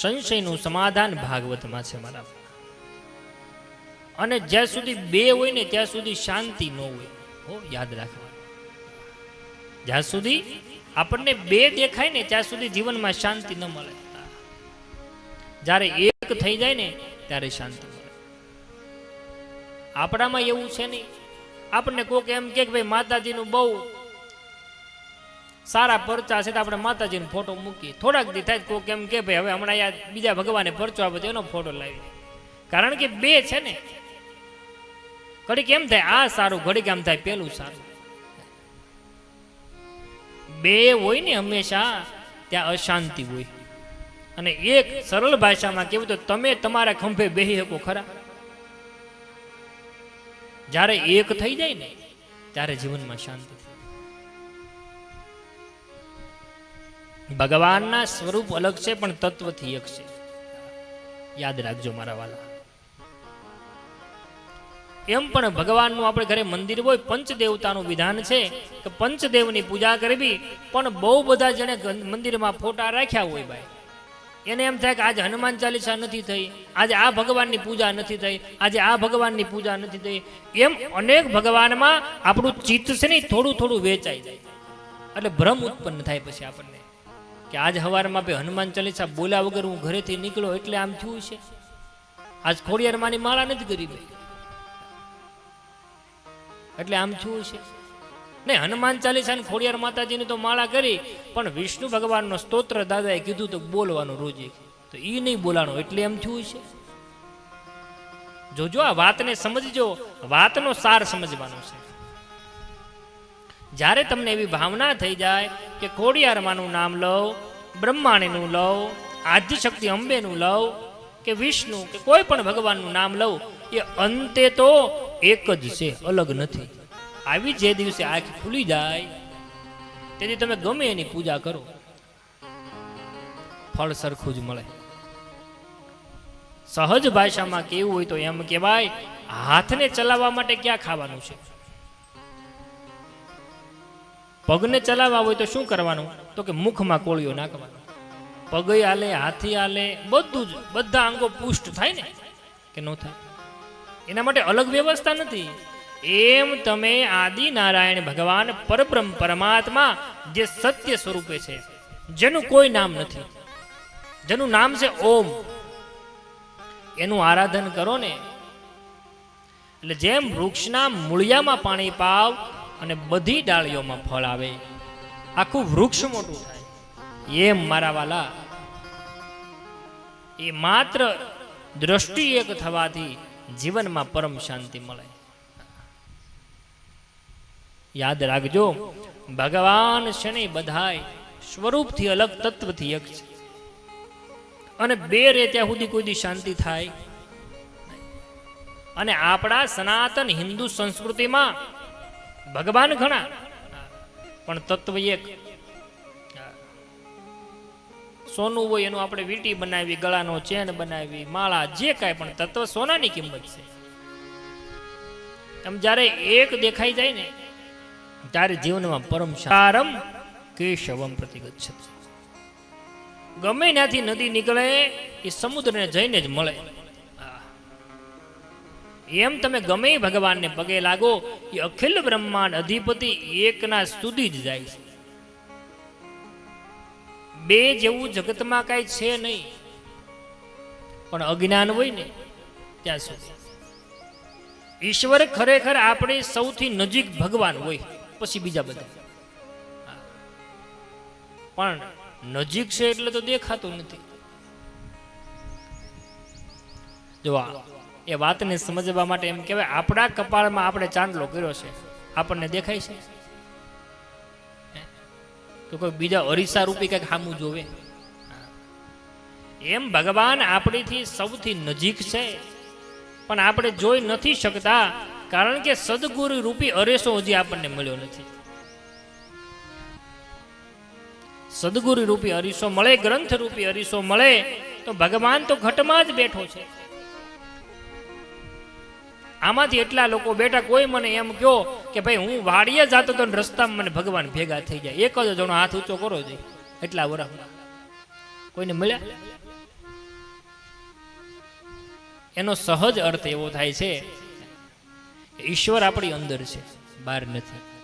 સંશયનું સમાધાન ભાગવતમાં છે મારા અને જ્યાં સુધી બે હોય ને ત્યાં સુધી શાંતિ ન હોય, હો, યાદ રાખવા જ્યાં સુધી આપણને બે દેખાય ને ત્યાં સુધી જીવનમાં શાંતિ ન મળે. જ્યારે એક થઈ જાય ને ત્યારે શાંતિ મળે. આપણામાં એવું છે નહીં. આપણને કોક એમ કે ભાઈ માતાજીનું બહુ સારા પરચા છે તો આપણે માતાજીનો ફોટો મૂકીએ. થોડાક દી થાય કોક એમ કે ભાઈ, હવે હમણાં યાદ બીજા ભગવાને પરચો આપે તો એનો ફોટો લાવી કારણ કે બે છે ને, ઘડીક એમ થાય, આ સારું, ઘડીક એમ થાય, પેલું સારું. બે હોય ને હંમેશા, ત્યાં અશાંતિ હોય. અને એક સરળ ભાષામાં કેવું તો તમે તમારા ખંભે બેહી શકો ખરા. જ્યારે એક થઈ જાય ને, ત્યારે જીવનમાં શાંતિ ભગવાનના સ્વરૂપ અલગ છે, પણ તત્વથી એક છે. યાદ રાખજો મારા વાલા. એમ પણ ભગવાનનું આપણે ઘરે મંદિર હોય, પંચદેવતાનું વિધાન છે કે પંચદેવની પૂજા કરવી, પણ બહુ બધા જેને મંદિરમાં ફોટા રાખ્યા હોય ભાઈ. એને એમ થાય કે આજે હનુમાન ચાલીસા નથી થઈ, આજે આ ભગવાનની પૂજા નથી થઈ, આજે આ ભગવાનની પૂજા નથી થઈ. એમ અનેક ભગવાનમાં આપણું ચિત્ત છે ને થોડું થોડું વેચાઈ જાય. એટલે ભ્રમ ઉત્પન્ન થાય પછી આપણને. કે આજ હવારમાં ભાઈ હનુમાન ચાલીસા બોલ્યા વગર હું ઘરેથી નીકળ્યો એટલે આમ થયું છે. આજ ખોડિયારમાંની માળા નથી કરી ભાઈ એટલે આમ થયું છે. ને હનુમાન ચાલીસા ખોડિયાર માતાજીની તો માળા કરી, પણ વિષ્ણુ ભગવાનનો સ્તોત્ર દાદાએ કીધું તો બોલવાનું રોજે. તો એ નહીં બોલાણું, એટલે એમ થયું છે. જોજો આ વાતને સમજજો, વાતનો સાર સમજવાનો છે. જ્યારે તમને એવી ભાવના થઈ જાય કે ખોડિયારમાંનું નામ લઉં, બ્રહ્માણીનું લઉં, આદ્યશક્તિ અંબેનું લઉં, કે વિષ્ણુ, કે કોઈ પણ ભગવાનનું નામ લઉં, એ અંતે તો એક જ છે, અલગ નથી. આવી જે દિવસે આંખ ખુલી જાય, તેથી તમે ગમે એની પૂજા કરો. ફળ સરખું જ મળે. સહજ ભાષામાં કેવું હોય તો એમ કહેવાય, હાથને ચલાવવા માટે ક્યાં ખાવાનું છે? પગને ચલાવવા હોય તો શું કરવાનું? તો કે મુખમાં કોળીઓ નાખવાનું પગે હાલે, હાથી હાલે, બધું જ, બધા અંગો પુષ્ટ થાય ને? કે ન થાય? એના માટે અલગ વ્યવસ્થા નથી. એમ તમે આદિ નારાયણ ભગવાન પરબ્રહ્મ પરમાત્મા જે સત્ય સ્વરૂપે છે, જેનું કોઈ નામ નથી, જેનું નામ છે ઓમ. એનું આરાધન કરો ને. એટલે જેમ વૃક્ષના મૂળિયામાં પાણી પાવ અને બધી ડાળીઓમાં ફળ આવે. આખું વૃક્ષ મોટું થાય. એમ મારા વાલા. એ માત્ર દ્રષ્ટિ એક થવાથી જીવનમાં પરમ શાંતિ મળે. યાદ રાખજો, ભગવાન શનિ બધાય સ્વરૂપથી અલગ, તત્વથી એક છે. અને બે રે ત્યાં સુધી કોઈ શાંતિ થાય. અને આપણા સનાતન હિન્દુ સંસ્કૃતિમાં ભગવાન ઘણા, પણ તત્વ એક. સોનું હોય એનું આપણે વીંટી બનાવી, ગળાનો ચેન બનાવી, માળા, જે કાંઈ પણ તત્વ સોનાની કિંમત છે. એમ જ્યારે એક દેખાઈ જાય ને, ત્યારે જીવનમાં પરમ સારમ કેશવમ છે ગમે ત્યાંથી નદી નીકળે, એ સમુદ્રને જઈને જ મળે. એમ તમે ગમે ભગવાનને પગે લાગો, એ અખિલ બ્રહ્માંડ અધિપતિ એકના સુધી જ જાય છે. બે જેવું જગતમાં કાંઈ છે નહીં, પણ અજ્ઞાન હોય ને, ત્યાં સુધી. ઈશ્વર ખરેખર આપણે સૌથી નજીક ભગવાન હોય, પછી બીજા બધા. પણ નજીક છે એટલે તો દેખાતું નથી. જો આ એ વાતને સમજવા માટે એમ કહેવાય, આપણા કપાળમાં આપણે ચાંદલો કર્યો છે, આપણને દેખાય છે? તો કોઈ બીજા અરીસા રૂપી કંઈક સામું જોવે? એમ ભગવાન આપણીથી સૌથી નજીક છે, પણ આપણે જોઈ નથી શકતા, કારણ કે સદગુરુ રૂપી અરેસો હજી આપણને મળ્યો નથી. સદગુરુ રૂપી અરીસો મળે ગ્રંથ રૂપી અરીસો મળે, તો ભગવાન તો ઘટમાં જ બેઠો છે. આમાંથી એટલા લોકો બેઠા, કોઈ મને એમ કહો કે ભાઈ, હું વાડીએ જતો હતો રસ્તામાં મને ભગવાન ભેગા થઈ જાય. એક જ જણો હાથ ઊંચો કરો છે એટલા વર્ષમાં કોઈને મળ્યા? એનો સહજ અર્થ એવો થાય છે, ઈશ્વર આપણી અંદર છે, બહાર નથી.